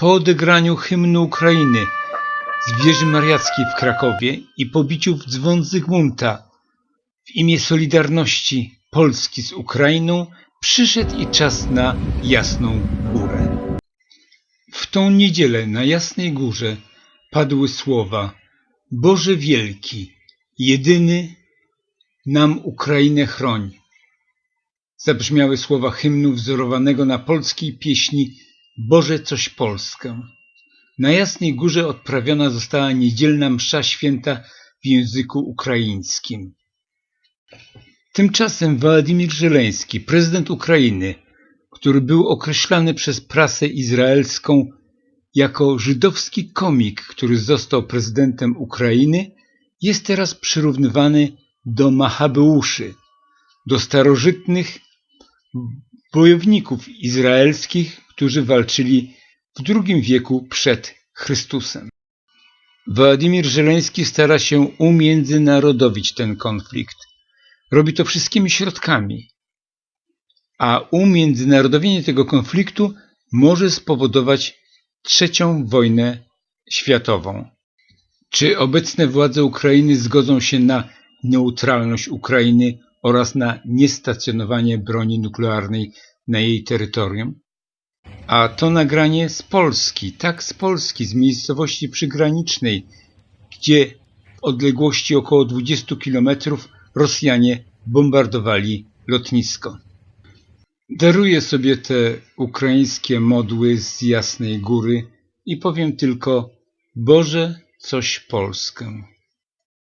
Po odegraniu hymnu Ukrainy z wieży mariackiej w Krakowie i pobiciu w dzwon Zygmunta w imię Solidarności Polski z Ukrainą przyszedł i czas na Jasną Górę. W tą niedzielę na Jasnej Górze padły słowa Boże Wielki, jedyny nam Ukrainę chroń. Zabrzmiały słowa hymnu wzorowanego na polskiej pieśni Boże coś Polskę. Na Jasnej Górze odprawiona została niedzielna msza święta w języku ukraińskim. Tymczasem Władimir Żeleński, prezydent Ukrainy, który był określany przez prasę izraelską jako żydowski komik, który został prezydentem Ukrainy, jest teraz przyrównywany do Machabeuszy, do starożytnych bojowników izraelskich, którzy walczyli w II wieku przed Chrystusem. Władimir Żeleński stara się umiędzynarodowić ten konflikt. Robi to wszystkimi środkami. A umiędzynarodowienie tego konfliktu może spowodować trzecią wojnę światową. Czy obecne władze Ukrainy zgodzą się na neutralność Ukrainy oraz na niestacjonowanie broni nuklearnej na jej terytorium? A to nagranie z Polski, tak z Polski, z miejscowości przygranicznej, gdzie w odległości około 20 kilometrów Rosjanie bombardowali lotnisko. Daruję sobie te ukraińskie modły z Jasnej Góry i powiem tylko Boże coś Polskę.